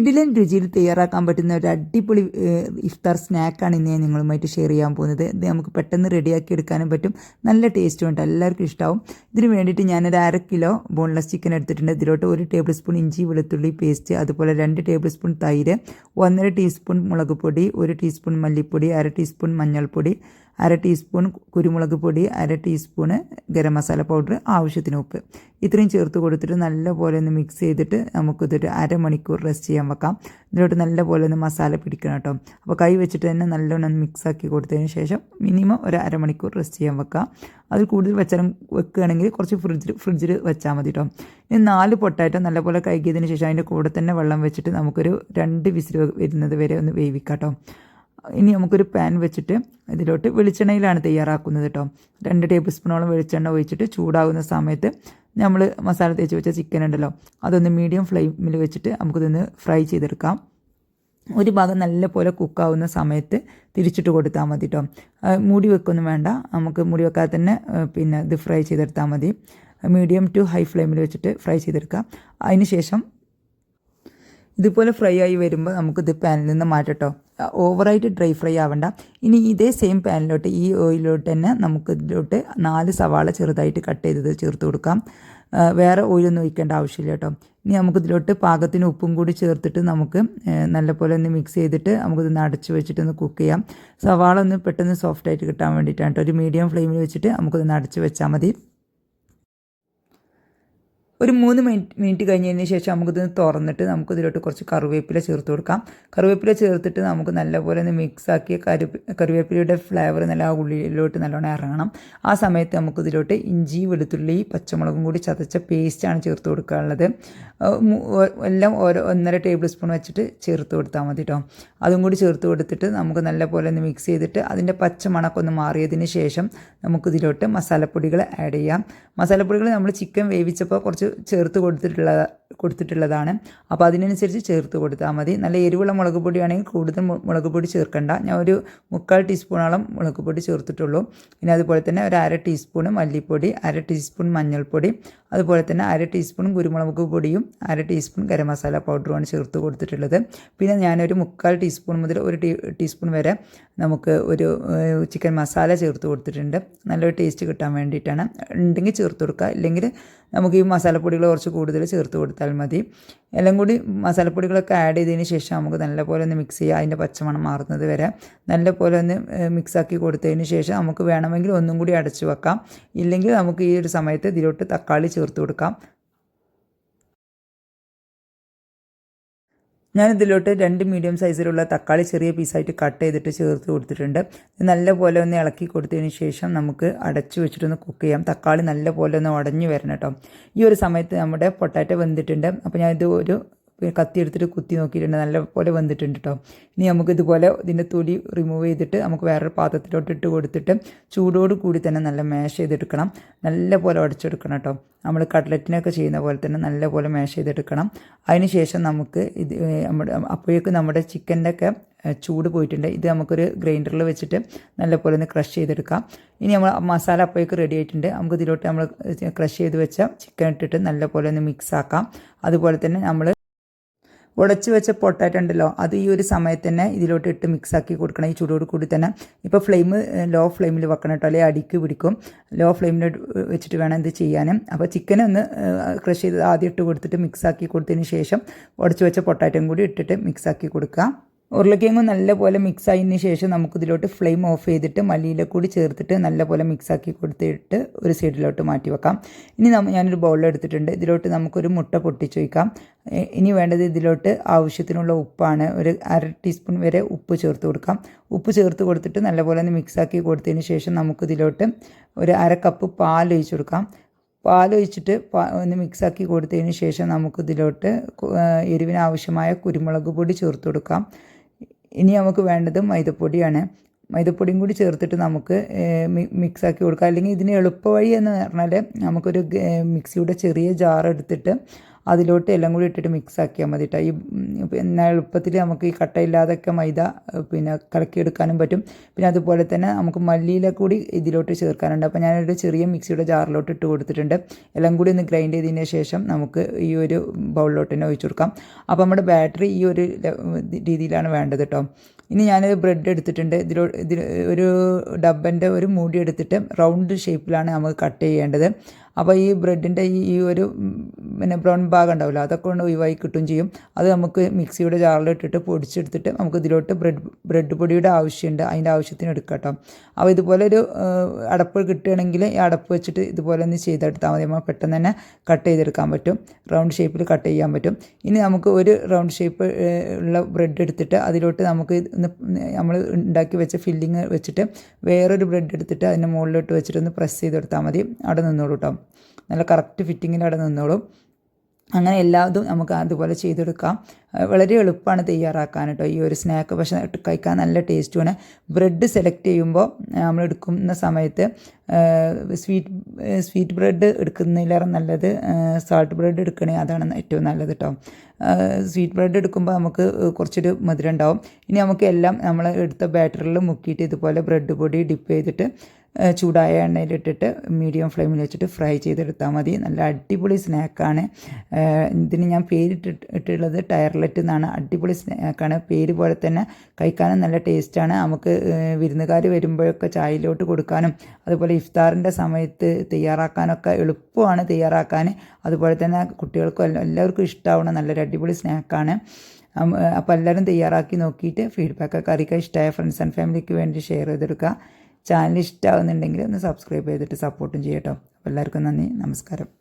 കിടിലൻ രുചിയിൽ തയ്യാറാക്കാൻ പറ്റുന്ന ഒരു അടിപൊളി ഇഫ്താർ സ്നാക്കാണ് ഇന്ന് ഞാൻ നിങ്ങളുമായിട്ട് ഷെയർ ചെയ്യാൻ പോകുന്നത്. ഇത് നമുക്ക് പെട്ടെന്ന് റെഡിയാക്കി എടുക്കാനും പറ്റും. നല്ല ടേസ്റ്റും ഉണ്ട്. എല്ലാവർക്കും ഇഷ്ടമാവും ഇതിന് വേണ്ടിയിട്ട് ഞാനൊരു അര കിലോ ബോൺലെസ് ചിക്കൻ എടുത്തിട്ടുണ്ട്. ഇതിലോട്ട് ഒരു ടേബിൾ സ്പൂൺ ഇഞ്ചി വെളുത്തുള്ളി പേസ്റ്റ് അതുപോലെ രണ്ട് ടേബിൾ സ്പൂൺ തൈര് ഒന്നര ടീസ്പൂൺ മുളക് പൊടി ഒരു ടീസ്പൂൺ മല്ലിപ്പൊടി അര ടീസ്പൂൺ മഞ്ഞൾപ്പൊടി അര ടീസ്പൂൺ കുരുമുളക് പൊടി അര ടീസ്പൂണ് ഗരം മസാല പൗഡർ ആവശ്യത്തിന് ഉപ്പ്. ഇത്രയും ചേർത്ത് കൊടുത്തിട്ട് നല്ലപോലെ ഒന്ന് മിക്സ് ചെയ്തിട്ട് നമുക്കിതൊരു അരമണിക്കൂർ റെസ്റ്റ് ചെയ്യാൻ വെക്കാം. ഇതിലോട്ട് നല്ലപോലെ ഒന്ന് മസാല പിടിക്കണം കേട്ടോ. അപ്പോൾ കൈ വെച്ചിട്ട് തന്നെ നല്ലോണം മിക്സ് ആക്കി കൊടുത്തതിന് ശേഷം മിനിമം ഒരു അരമണിക്കൂർ റെസ്റ്റ് ചെയ്യാൻ വെക്കാം. അതിൽ കൂടുതൽ വെച്ചാലും വെക്കുകയാണെങ്കിൽ കുറച്ച് ഫ്രിഡ്ജിൽ ഫ്രിഡ്ജിൽ വെച്ചാൽ മതി കേട്ടോ. ഇനി നാല് പൊട്ടായിട്ട് നല്ലപോലെ കഴുകിയതിന് ശേഷം അതിന്റെ കൂടെ തന്നെ വെള്ളം വെച്ചിട്ട് നമുക്കൊരു രണ്ട് വിസിൽ വരുന്നത് വരെ ഒന്ന് വേവിക്കാം കേട്ടോ. ഇനി നമുക്കൊരു പാൻ വെച്ചിട്ട് ഇതിലോട്ട് വെളിച്ചെണ്ണയിലാണ് തയ്യാറാക്കുന്നത് കേട്ടോ രണ്ട് ടേബിൾ സ്പൂണോളം വെളിച്ചെണ്ണ ഒഴിച്ചിട്ട് ചൂടാകുന്ന സമയത്ത് നമ്മൾ മസാല തേച്ച് വെച്ച ചിക്കൻ ഉണ്ടല്ലോ അതൊന്ന് മീഡിയം ഫ്ലെയിമിൽ വെച്ചിട്ട് നമുക്കിതൊന്ന് ഫ്രൈ ചെയ്തെടുക്കാം. ഒരു ഭാഗം നല്ലപോലെ കുക്കാവുന്ന സമയത്ത് തിരിച്ചിട്ട് കൊടുത്താൽ മതി കേട്ടോ മൂടി വെക്കൊന്നും വേണ്ട. നമുക്ക് മൂടി വെക്കാതെ തന്നെ പിന്നെ ഇത് ഫ്രൈ ചെയ്തെടുത്താൽ മതി. മീഡിയം ടു ഹൈ ഫ്ലെയിമിൽ വെച്ചിട്ട് ഫ്രൈ ചെയ്തെടുക്കാം. അതിന് ശേഷം ഇതുപോലെ ഫ്രൈ ആയി വരുമ്പോൾ നമുക്കിത് പാനിൽ നിന്ന് മാറ്റട്ടോ. ഓവറായിട്ട് ഡ്രൈ ഫ്രൈ ആവണ്ട. ഇനി ഇതേ സെയിം പാനിലോട്ട് ഈ ഓയിലോട്ട് തന്നെ നമുക്ക് ഇതിലോട്ട് നാല് സവാള ചെറുതായിട്ട് കട്ട് ചെയ്തത് ചേർത്ത് കൊടുക്കാം. വേറെ ഓയിലൊന്നും ഒഴിക്കേണ്ട ആവശ്യമില്ല കേട്ടോ ഇനി നമുക്കിതിലോട്ട് പാകത്തിന് ഉപ്പും കൂടി ചേർത്തിട്ട് നമുക്ക് നല്ലപോലെ ഒന്ന് മിക്സ് ചെയ്തിട്ട് നമുക്കിതൊന്ന് അടച്ച് വെച്ചിട്ട് ഒന്ന് കുക്ക് ചെയ്യാം. സവാള ഒന്ന് പെട്ടെന്ന് സോഫ്റ്റായിട്ട് കിട്ടാൻ വേണ്ടിയിട്ടാണ് കേട്ടോ ഒരു മീഡിയം ഫ്ലെയിമിൽ വെച്ചിട്ട് നമുക്കിതൊന്ന് അടച്ച് വെച്ചാൽ മതി. ഒരു മൂന്ന് മിനിറ്റ് മിനിറ്റ് കഴിഞ്ഞതിന് ശേഷം നമുക്കിത് തുറന്നിട്ട് നമുക്ക് ഇതിലോട്ട് കുറച്ച് കറിവേപ്പില ചേർത്ത് കൊടുക്കാം. കറിവേപ്പില ചേർത്തിട്ട് നമുക്ക് നല്ലപോലെ ഒന്ന് മിക്സ് ആക്കി കരു കറിവേപ്പിലയുടെ ഫ്ലേവർ നല്ല ആ ഉള്ളിലോട്ട് നല്ലോണം ഇറങ്ങണം. ആ സമയത്ത് നമുക്ക് ഇതിലോട്ട് ഇഞ്ചി വെളുത്തുള്ളി പച്ചമുളകും കൂടി ചതച്ച പേസ്റ്റാണ് ചേർത്ത് കൊടുക്കാനുള്ളത്. എല്ലാം ഓരോ ഒന്നര ടേബിൾ സ്പൂൺ വെച്ചിട്ട് ചേർത്ത് കൊടുത്താൽ മതി കേട്ടോ അതും കൂടി ചേർത്ത് കൊടുത്തിട്ട് നമുക്ക് നല്ലപോലെ ഒന്ന് മിക്സ് ചെയ്തിട്ട് അതിന്റെ പച്ച മണക്കൊന്ന് മാറിയതിന് ശേഷം നമുക്കിതിലോട്ട് മസാലപ്പൊടികൾ ആഡ് ചെയ്യാം. മസാലപ്പൊടികൾ നമ്മൾ ചിക്കൻ വേവിച്ചപ്പോൾ കുറച്ച് ചേർത്ത് കൊടുത്തിട്ടുള്ള കൊടുത്തിട്ടുള്ളതാണ്. അപ്പോൾ അതിനനുസരിച്ച് ചേർത്ത് കൊടുത്താൽ മതി. നല്ല എരിവുള്ള മുളക് പൊടിയാണെങ്കിൽ കൂടുതൽ മുളക് പൊടി ചേർക്കണ്ട. ഞാൻ ഒരു മുക്കാൽ ടീസ്പൂണോളം മുളക് പൊടി ചേർത്തിട്ടുള്ളൂ. പിന്നെ അതുപോലെ തന്നെ ഒരു അര ടീസ്പൂൺ മല്ലിപ്പൊടി അര ടീസ്പൂൺ മഞ്ഞൾപ്പൊടി അതുപോലെ തന്നെ അര ടീസ്പൂൺ കുരുമുളക് പൊടിയും അര ടീസ്പൂൺ ഗരം മസാല പൗഡറുമാണ് ചേർത്ത് കൊടുത്തിട്ടുള്ളത്. പിന്നെ ഞാനൊരു മുക്കാൽ ടീസ്പൂൺ മുതൽ ഒരു ടീ ടീസ്പൂൺ വരെ നമുക്ക് ഒരു ചിക്കൻ മസാല ചേർത്ത് കൊടുത്തിട്ടുണ്ട്. നല്ലൊരു ടേസ്റ്റ് കിട്ടാൻ വേണ്ടിയിട്ടാണ്. ഉണ്ടെങ്കിൽ ചേർത്ത് കൊടുക്കുക. ഇല്ലെങ്കിൽ നമുക്ക് ഈ മസാലപ്പൊടികൾ കുറച്ച് കൂടുതൽ ചേർത്ത് കൊടുത്താൽ മതി. എല്ലാം കൂടി മസാലപ്പൊടികളൊക്കെ ആഡ് ചെയ്തതിന് ശേഷം നമുക്ക് നല്ലപോലെ ഒന്ന് മിക്സ് ചെയ്യുക അതിന്റെ പച്ചമണം മാറുന്നത് വരെ നല്ലപോലെ ഒന്ന് മിക്സാക്കി കൊടുത്തതിന് ശേഷം നമുക്ക് വേണമെങ്കിൽ ഒന്നും കൂടി അടച്ചു വെക്കാം. ഇല്ലെങ്കിൽ നമുക്ക് ഈ ഒരു സമയത്ത് ഇതിലോട്ട് തക്കാളി ചേർത്ത് കൊടുക്കാം. ഞാൻ ഇതിലോട്ട് രണ്ട് മീഡിയം സൈസിലുള്ള തക്കാളി ചെറിയ പീസായിട്ട് കട്ട് ചെയ്തിട്ട് ചേർത്ത് കൊടുത്തിട്ടുണ്ട്. നല്ലപോലെ ഒന്ന് ഇളക്കി കൊടുത്തതിന് ശേഷം നമുക്ക് അടച്ചു വെച്ചിട്ടൊന്ന് കുക്ക് ചെയ്യാം. തക്കാളി നല്ലപോലെ ഒന്ന് ഉടഞ്ഞു വരണം കേട്ടോ. ഈ ഒരു സമയത്ത് നമ്മുടെ പൊട്ടാറ്റോ വെന്തിട്ടുണ്ട്. അപ്പോൾ ഞാനിത് ഒരു കത്തി എടുത്തിട്ട് കുത്തി നോക്കിയിട്ടുണ്ട്. നല്ലപോലെ വന്നിട്ടുണ്ട് കേട്ടോ ഇനി നമുക്ക് ഇതുപോലെ ഇതിന്റെ തൊലി റിമൂവ് ചെയ്തിട്ട് നമുക്ക് വേറൊരു പാത്രത്തിലോട്ട് ഇട്ട് കൊടുത്തിട്ട് ചൂടോട് കൂടി തന്നെ നല്ല മാഷ് ചെയ്തെടുക്കണം. നല്ലപോലെ ഉടച്ചെടുക്കണം കേട്ടോ നമ്മൾ കട്ട്ലറ്റിനൊക്കെ ചെയ്യുന്ന പോലെ തന്നെ നല്ലപോലെ മാഷ് ചെയ്തെടുക്കണം. അതിന് ശേഷം നമുക്ക് ഇത് നമ്മുടെ അപ്പോഴേക്കും നമ്മുടെ ചിക്കന്റെ ഒക്കെ ചൂട് പോയിട്ടുണ്ട്. ഇത് നമുക്കൊരു ഗ്രൈൻഡറിൽ വെച്ചിട്ട് നല്ലപോലെ ഒന്ന് ക്രഷ് ചെയ്തെടുക്കാം. ഇനി നമ്മൾ മസാല അപ്പോഴേക്ക് റെഡി ആയിട്ടുണ്ട്. നമുക്ക് ഇതിലോട്ട് നമ്മൾ ക്രഷ് ചെയ്ത് വെച്ച ചിക്കൻ ഇട്ടിട്ട് നല്ലപോലെ ഒന്ന് മിക്സ് ആക്കാം. അതുപോലെ തന്നെ നമ്മൾ ഉടച്ച് വെച്ച പൊട്ടാറ്റോ ഉണ്ടല്ലോ അത് ഈ ഒരു സമയത്ത് തന്നെ ഇതിലോട്ട് ഇട്ട് മിക്സ് ആക്കി കൊടുക്കണം. ഈ ചൂടോട് കൂടി തന്നെ ഇപ്പോൾ ഫ്ലെയിം ലോ ഫ്ലെയിമിൽ വെക്കണം കേട്ടോ അല്ലെങ്കിൽ അടിക്ക് പിടിക്കും. ലോ ഫ്ലെയിമിൽ വെച്ചിട്ട് വേണം ഇത് ചെയ്യാനും. അപ്പോൾ ചിക്കൻ ഒന്ന് ക്രഷ് ചെയ്ത് ആദ്യം ഇട്ട് കൊടുത്തിട്ട് മിക്സ് ആക്കി കൊടുത്തതിന് ശേഷം ഉടച്ച് വെച്ച പൊട്ടാറ്റോയും കൂടി ഇട്ടിട്ട് മിക്സ് ആക്കി കൊടുക്കുക. ഉരുളക്കിഴങ്ങ് നല്ലപോലെ മിക്സ് ആയതിന് ശേഷം നമുക്കിതിലോട്ട് ഫ്ലെയിം ഓഫ് ചെയ്തിട്ട് മല്ലിയില കൂടി ചേർത്തിട്ട് നല്ലപോലെ മിക്സ് ആക്കി കൊടുത്തിട്ട് ഒരു സൈഡിലോട്ട് മാറ്റി വെക്കാം. ഇനി നമ്മ ഞാനൊരു ബൗളിൽ എടുത്തിട്ടുണ്ട്. ഇതിലോട്ട് നമുക്കൊരു മുട്ട പൊട്ടിച്ച് വയ്ക്കാം ഇനി വേണ്ടത് ഇതിലോട്ട് ആവശ്യത്തിനുള്ള ഉപ്പാണ്. ഒരു അര ടീസ്പൂൺ വരെ ഉപ്പ് ചേർത്ത് കൊടുക്കാം. ഉപ്പ് ചേർത്ത് കൊടുത്തിട്ട് നല്ലപോലെ ഒന്ന് മിക്സ് ആക്കി കൊടുത്തതിന് ശേഷം നമുക്കിതിലോട്ട് ഒരു അര കപ്പ് പാൽ ഒഴിച്ച് കൊടുക്കാം. പാലൊഴിച്ചിട്ട് പാ ഒന്ന് മിക്സാക്കി കൊടുത്തതിന് ശേഷം നമുക്കിതിലോട്ട് എരിവിനാവശ്യമായ കുരുമുളക് പൊടി ചേർത്ത് കൊടുക്കാം. ഇനി നമുക്ക് വേണ്ടത് മൈദപ്പൊടിയാണ്. മൈദപ്പൊടിയും കൂടി ചേർത്തിട്ട് നമുക്ക് മിക്സാക്കി കൊടുക്കാം. അല്ലെങ്കിൽ ഇതിന് എളുപ്പവഴി എന്ന് പറഞ്ഞാൽ നമുക്കൊരു മിക്സിയുടെ ചെറിയ ജാർ എടുത്തിട്ട് അതിലോട്ട് എല്ലാം കൂടി ഇട്ടിട്ട് മിക്സ് ആക്കിയാൽ മതി കേട്ടോ ഈ എന്നാൽ എളുപ്പത്തിൽ നമുക്ക് ഈ കട്ടയില്ലാതൊക്കെ മൈദ പിന്നെ കലക്കിയെടുക്കാനും പറ്റും. പിന്നെ അതുപോലെ തന്നെ നമുക്ക് മല്ലിയില കൂടി ഇതിലോട്ട് ചേർക്കാനുണ്ട്. അപ്പോൾ ഞാനൊരു ചെറിയ മിക്സിയുടെ ജാറിലോട്ട് ഇട്ട് കൊടുത്തിട്ടുണ്ട്. എല്ലാം കൂടി ഒന്ന് ഗ്രൈൻഡ് ചെയ്തതിന് ശേഷം നമുക്ക് ഈ ഒരു ബൗളിലോട്ട് തന്നെ ഒഴിച്ചു കൊടുക്കാം. അപ്പോൾ നമ്മുടെ ബാറ്ററി ഈ ഒരു രീതിയിലാണ് വേണ്ടത് കേട്ടോ ഇനി ഞാൻ ബ്രെഡ് എടുത്തിട്ടുണ്ട്. ഇതിലോ ഇതിൽ ഒരു ഡബ്ബന്റെ ഒരു മൂടി എടുത്തിട്ട് റൗണ്ട് ഷേപ്പിലാണ് നമുക്ക് കട്ട് ചെയ്യേണ്ടത്. അപ്പോൾ ഈ ബ്രെഡിന്റെ ഈ ഈ ഒരു പിന്നെ ബ്രൗൺ ഭാഗം ഉണ്ടാവില്ല അതൊക്കെ കൊണ്ട് ഒഴിവായി കിട്ടും ചെയ്യും. അത് നമുക്ക് മിക്സിയുടെ ജാറിൽ ഇട്ടിട്ട് പൊടിച്ചെടുത്തിട്ട് നമുക്ക് ഇതിലോട്ട് ബ്രെഡ് ബ്രെഡ് പൊടിയുടെ ആവശ്യമുണ്ട് അതിന്റെ ആവശ്യത്തിന് എടുക്കാം കേട്ടോ. അപ്പോൾ ഇതുപോലെ ഒരു അടപ്പ് കിട്ടുകയാണെങ്കിൽ ഈ അടപ്പ് വെച്ചിട്ട് ഇതുപോലെ ഒന്ന് ചെയ്തെടുത്താൽ മതി. നമ്മൾ പെട്ടെന്ന് തന്നെ കട്ട് ചെയ്തെടുക്കാൻ പറ്റും. റൗണ്ട് ഷേപ്പിൽ കട്ട് ചെയ്യാൻ പറ്റും. ഇനി നമുക്ക് ഒരു റൗണ്ട് ഷേപ്പ് ഉള്ള ബ്രെഡ് എടുത്തിട്ട് അതിലോട്ട് നമുക്ക് നമ്മൾ ഉണ്ടാക്കി വെച്ച ഫില്ലിങ് വെച്ചിട്ട് വേറൊരു ബ്രെഡ് എടുത്തിട്ട് അതിന്റെ മുകളിലോട്ട് വെച്ചിട്ട് ഒന്ന് പ്രസ് ചെയ്തെടുത്താൽ മതി. അവിടെ നിന്നോളൂ കേട്ടോ. നല്ല കറക്റ്റ് ഫിറ്റിങ്ങിൽ അവിടെ നിന്നോളും. അങ്ങനെ എല്ലാതും നമുക്ക് അതുപോലെ ചെയ്തെടുക്കാം. വളരെ എളുപ്പമാണ് തയ്യാറാക്കാൻ കേട്ടോ ഈ ഒരു സ്നാക്ക് പക്ഷേ കഴിക്കാൻ നല്ല ടേസ്റ്റുമാണ് ബ്രെഡ് സെലക്ട് ചെയ്യുമ്പോൾ നമ്മൾ എടുക്കുന്ന സമയത്ത് സ്വീറ്റ് സ്വീറ്റ് ബ്രെഡ് എടുക്കുന്നതിലേറെ നല്ലത് സാൾട്ട് ബ്രെഡ് എടുക്കണേ അതാണ് ഏറ്റവും നല്ലത് കേട്ടോ സ്വീറ്റ് ബ്രെഡ് എടുക്കുമ്പോൾ നമുക്ക് കുറച്ചൊരു മധുരം ഉണ്ടാവും. ഇനി നമുക്ക് എല്ലാം നമ്മൾ എടുത്ത ബാറ്ററിൽ മുക്കിയിട്ട് ഇതുപോലെ ബ്രെഡ് പൊടി ഡിപ്പ് ചെയ്തിട്ട് ചൂടായ എണ്ണയിലിട്ടിട്ട് മീഡിയം ഫ്ലെയിമിൽ വെച്ചിട്ട് ഫ്രൈ ചെയ്തെടുത്താൽ മതി. നല്ല അടിപൊളി സ്നാക്കാണ്. ഇതിന് ഞാൻ പേരിട്ടിട്ട് ഇട്ടുള്ളത് ടയർലെറ്റ് എന്നാണ്. അടിപൊളി സ്നാക്കാണ്. പേര് പോലെ തന്നെ കഴിക്കാനും നല്ല ടേസ്റ്റാണ്. നമുക്ക് വിരുന്നുകാർ വരുമ്പോഴൊക്കെ ചായയിലോട്ട് കൊടുക്കാനും അതുപോലെ ഇഫ്താറിന്റെ സമയത്ത് തയ്യാറാക്കാനൊക്കെ എളുപ്പമാണ് തയ്യാറാക്കാൻ. അതുപോലെ തന്നെ കുട്ടികൾക്കും എല്ലാ- എല്ലാവർക്കും ഇഷ്ടമാവുന്ന നല്ലൊരു അടിപൊളി സ്നാക്കാണ്. അപ്പോൾ എല്ലാവരും തയ്യാറാക്കി നോക്കിയിട്ട് ഫീഡ്ബാക്കൊക്കെ അറിയിക്കുക. ഇഷ്ടമായ ഫ്രണ്ട്സ് ആൻഡ് ഫാമിലിക്ക് വേണ്ടി ഷെയർ ചെയ്തെടുക്കുക. ചാനൽ ഇഷ്ടമാകുന്നുണ്ടെങ്കിൽ ഒന്ന് സബ്സ്ക്രൈബ് ചെയ്തിട്ട് സപ്പോർട്ടും ചെയ്യട്ടോ. എല്ലാവർക്കും നന്ദി. നമസ്കാരം.